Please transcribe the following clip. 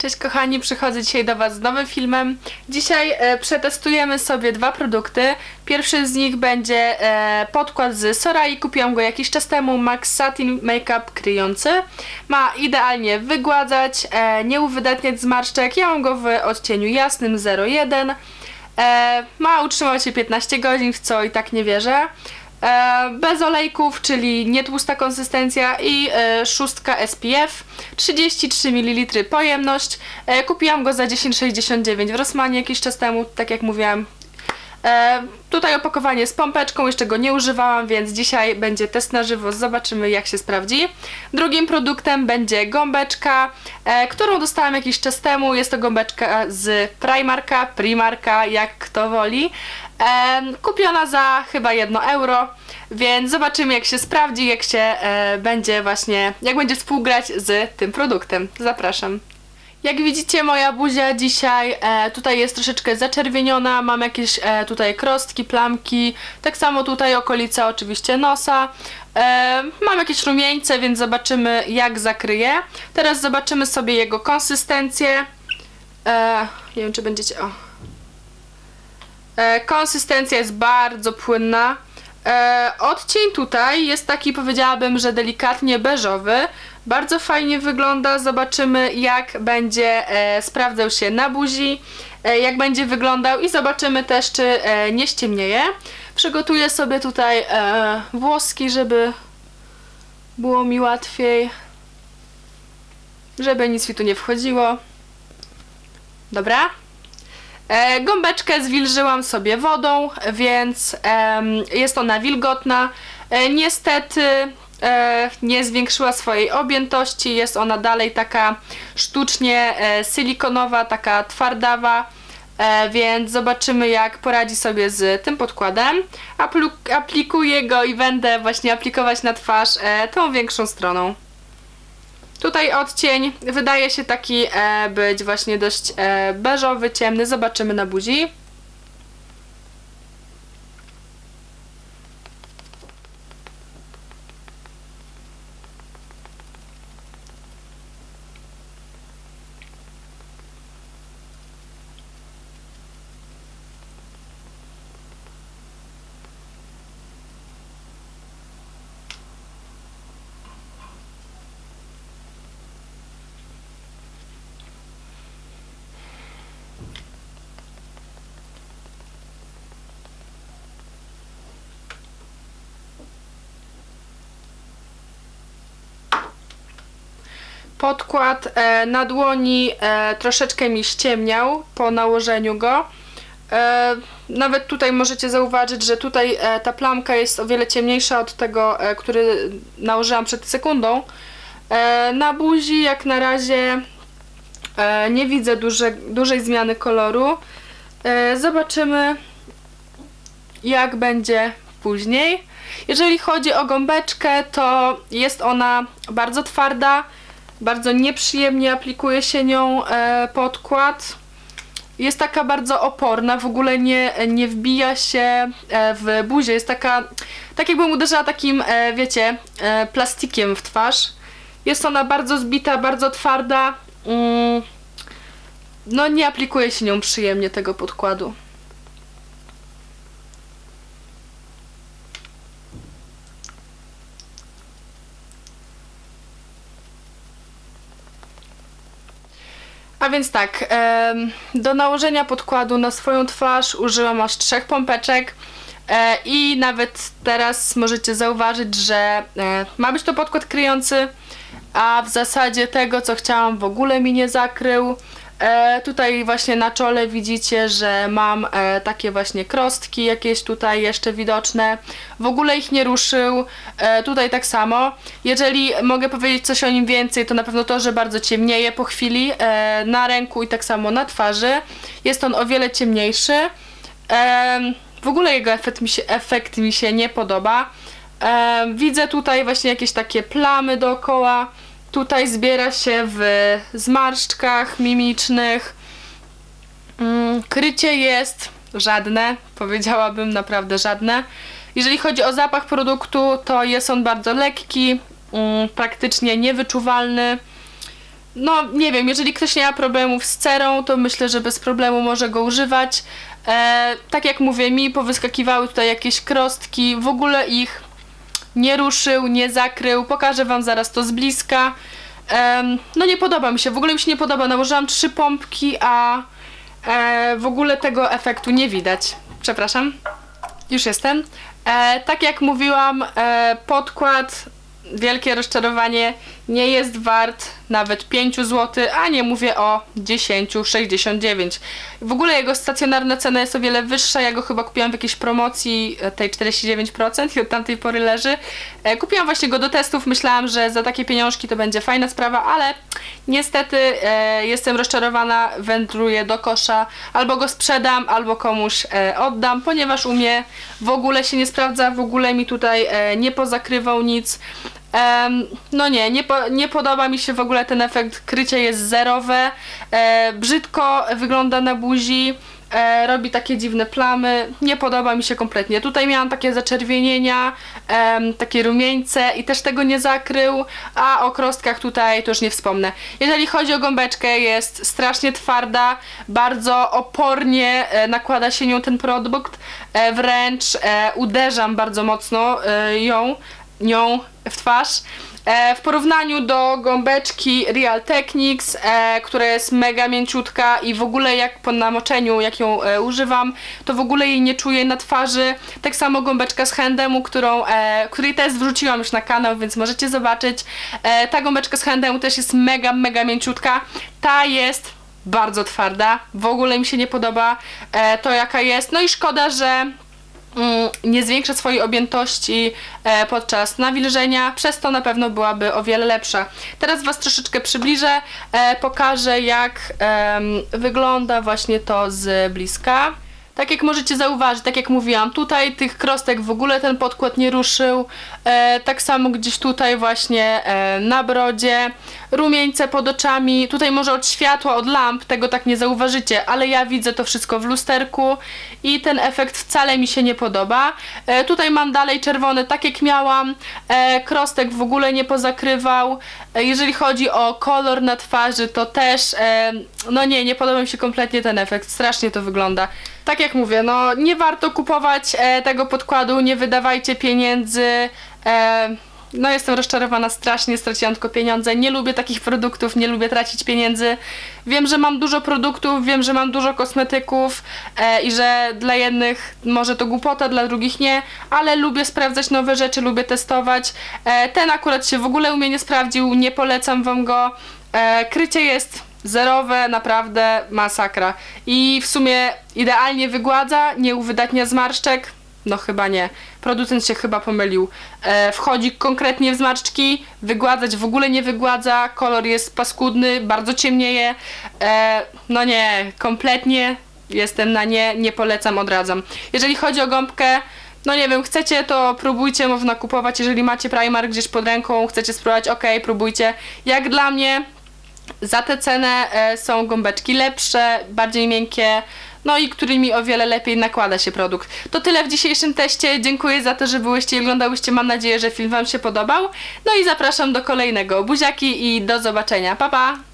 Cześć kochani, przychodzę dzisiaj do Was z nowym filmem. Dzisiaj e, przetestujemy sobie dwa produkty. Pierwszy z nich będzie e, podkład z Sorai. Kupiłam go jakiś czas temu, Max Satin Makeup kryjący. Ma idealnie wygładzać, e, nie uwydatniać zmarszczek. Ja mam go w odcieniu jasnym 01. E, ma utrzymać się 15 godzin, w co i tak nie wierzę. E, bez olejków, czyli nietłusta konsystencja i e, szóstka SPF, 33 ml pojemność. E, kupiłam go za 10,69 w Rossmanie jakiś czas temu, tak jak mówiłam. E, tutaj opakowanie z pompeczką, jeszcze go nie używałam, więc dzisiaj będzie test na żywo, zobaczymy jak się sprawdzi. Drugim produktem będzie gąbeczka, e, którą dostałam jakiś czas temu. Jest to gąbeczka z Primarka, Primarka, jak kto woli. E, kupiona za chyba 1 euro, więc zobaczymy jak się sprawdzi, jak się e, będzie właśnie, jak będzie współgrać z tym produktem. Zapraszam. Jak widzicie, moja buzia dzisiaj e, tutaj jest troszeczkę zaczerwieniona, mam jakieś e, tutaj krostki, plamki, tak samo tutaj okolica oczywiście nosa. E, mam jakieś rumieńce, więc zobaczymy jak zakryje. Teraz zobaczymy sobie jego konsystencję. E, nie wiem czy będziecie... O. E, konsystencja jest bardzo płynna. E, odcień tutaj jest taki, powiedziałabym, że delikatnie beżowy. Bardzo fajnie wygląda. Zobaczymy, jak będzie e, sprawdzał się na buzi, e, jak będzie wyglądał i zobaczymy też, czy e, nie ściemnieje. Przygotuję sobie tutaj e, włoski, żeby było mi łatwiej, żeby nic mi tu nie wchodziło. Dobra. E, gąbeczkę zwilżyłam sobie wodą, więc jest ona wilgotna. E, niestety e, nie zwiększyła swojej objętości, jest ona dalej taka sztucznie e, silikonowa, taka twardawa. E, więc zobaczymy jak poradzi sobie z tym podkładem. Aplu- aplikuję go i będę właśnie aplikować na twarz e, tą większą stroną. Tutaj odcień wydaje się taki e, być właśnie dość e, beżowy, ciemny. Zobaczymy na buzi. Podkład e, na dłoni e, troszeczkę mi ściemniał po nałożeniu go. E, nawet tutaj możecie zauważyć, że tutaj e, ta plamka jest o wiele ciemniejsza od tego, e, który nałożyłam przed sekundą. E, na buzi jak na razie e, nie widzę duże, dużej zmiany koloru. E, zobaczymy jak będzie później. Jeżeli chodzi o gąbeczkę, to jest ona bardzo twarda, bardzo nieprzyjemnie aplikuje się nią e, podkład. Jest taka bardzo oporna, w ogóle nie, nie wbija się e, w buzię. Jest taka, tak jakbym uderzała takim, e, wiecie, plastikiem w twarz. Jest ona bardzo zbita, bardzo twarda. Mm, no nie aplikuje się nią przyjemnie tego podkładu. A więc tak, do nałożenia podkładu na swoją twarz użyłam aż trzech pompeczek e, i nawet teraz możecie zauważyć, że e, ma być to podkład kryjący, a w zasadzie tego co chciałam w ogóle mi nie zakrył. E, tutaj właśnie na czole widzicie, że mam e, takie właśnie krostki jakieś tutaj jeszcze widoczne. W ogóle ich nie ruszył. E, tutaj tak samo. Jeżeli mogę powiedzieć coś o nim więcej, to na pewno to, że bardzo ciemnieje po chwili e, na ręku i tak samo na twarzy. Jest on o wiele ciemniejszy. Em, w ogóle jego efekt mi się, efekt mi się nie podoba. Em, widzę tutaj właśnie jakieś takie plamy dookoła. Tutaj zbiera się w zmarszczkach mimicznych. Mm, Krycie jest żadne, powiedziałabym naprawdę żadne. Jeżeli chodzi o zapach produktu, to jest on bardzo lekki, mm, praktycznie niewyczuwalny. no nie wiem, jeżeli ktoś nie ma problemów z cerą, to myślę, że bez problemu może go używać. E, tak jak mówię, mi powyskakiwały tutaj jakieś krostki, w ogóle ich nie ruszył, nie zakrył. Pokażę wam zaraz to z bliska. Em, no nie podoba mi się, w ogóle mi się nie podoba. Nałożyłam trzy pompki, a e, w ogóle tego efektu nie widać. Przepraszam. Już jestem. E, tak jak mówiłam, e, podkład, wielkie rozczarowanie, nie jest wart nawet 5 zł, a nie mówię o 10,69. W ogóle jego stacjonarna cena jest o wiele wyższa. Ja go chyba kupiłam w jakiejś promocji e, tej 49% i od tamtej pory leży. E, kupiłam właśnie go do testów. Myślałam, że za takie pieniążki to będzie fajna sprawa, ale niestety e, jestem rozczarowana. Wędruję do kosza. Albo go sprzedam, albo komuś oddam, ponieważ u mnie w ogóle się nie sprawdza. W ogóle mi tutaj nie pozakrywał nic. No nie, nie, po, nie podoba mi się w ogóle ten efekt. Krycie jest zerowe. E, brzydko wygląda na buzi. E, robi takie dziwne plamy. Nie podoba mi się kompletnie. Tutaj miałam takie zaczerwienienia, takie rumieńce i też tego nie zakrył. A o krostkach tutaj to już nie wspomnę. Jeżeli chodzi o gąbeczkę, jest strasznie twarda. Bardzo opornie e, nakłada się nią ten produkt. E, wręcz e, uderzam bardzo mocno e, ją nią w twarz. E, w porównaniu do gąbeczki Real Techniques, e, która jest mega mięciutka i w ogóle jak po namoczeniu, jak ją e, używam, to w ogóle jej nie czuję na twarzy. Tak samo gąbeczka z Handemu, którą, e, której test wrzuciłam już na kanał, więc możecie zobaczyć. E, ta gąbeczka z Handemu też jest mega, mega mięciutka. Ta jest bardzo twarda. W ogóle mi się nie podoba e, to jaka jest. No i szkoda, że nie zwiększa swojej objętości e, podczas nawilżenia, przez to na pewno byłaby o wiele lepsza. Teraz Was troszeczkę przybliżę, e, pokażę jak wygląda właśnie to z bliska. Tak jak możecie zauważyć, tak jak mówiłam, tutaj tych krostek w ogóle ten podkład nie ruszył. E, tak samo gdzieś tutaj właśnie e, na brodzie. Rumieńce pod oczami. Tutaj może od światła, od lamp tego tak nie zauważycie, ale ja widzę to wszystko w lusterku i ten efekt wcale mi się nie podoba. E, tutaj mam dalej czerwony, tak jak miałam. E, krostek w ogóle nie pozakrywał. E, jeżeli chodzi o kolor na twarzy, to też, e, no nie, nie podoba mi się kompletnie ten efekt. Strasznie to wygląda. Tak jak mówię, no nie warto kupować e, tego podkładu, nie wydawajcie pieniędzy. E, no jestem rozczarowana strasznie, straciłam tylko pieniądze. Nie lubię takich produktów, nie lubię tracić pieniędzy. Wiem, że mam dużo produktów, wiem, że mam dużo kosmetyków e, i że dla jednych może to głupota, dla drugich nie, ale lubię sprawdzać nowe rzeczy, lubię testować. E, ten akurat się w ogóle u mnie nie sprawdził, nie polecam wam go. E, krycie jest zerowe, naprawdę masakra. I w sumie idealnie wygładza, nie uwydatnia zmarszczek. No chyba nie. Producent się chyba pomylił. E, wchodzi konkretnie w zmarszczki, wygładzać w ogóle nie wygładza, kolor jest paskudny, bardzo ciemnieje. E, no nie, kompletnie jestem na nie, nie polecam, odradzam. Jeżeli chodzi o gąbkę, no nie wiem, chcecie to próbujcie, można kupować, jeżeli macie Primark gdzieś pod ręką, chcecie spróbować, ok, próbujcie. Jak dla mnie, za tę cenę e, są gąbeczki lepsze, bardziej miękkie, no i którymi o wiele lepiej nakłada się produkt. To tyle w dzisiejszym teście. Dziękuję za to, że byłyście i oglądałyście. Mam nadzieję, że film Wam się podobał. No i zapraszam do kolejnego. Buziaki i do zobaczenia. Pa, pa!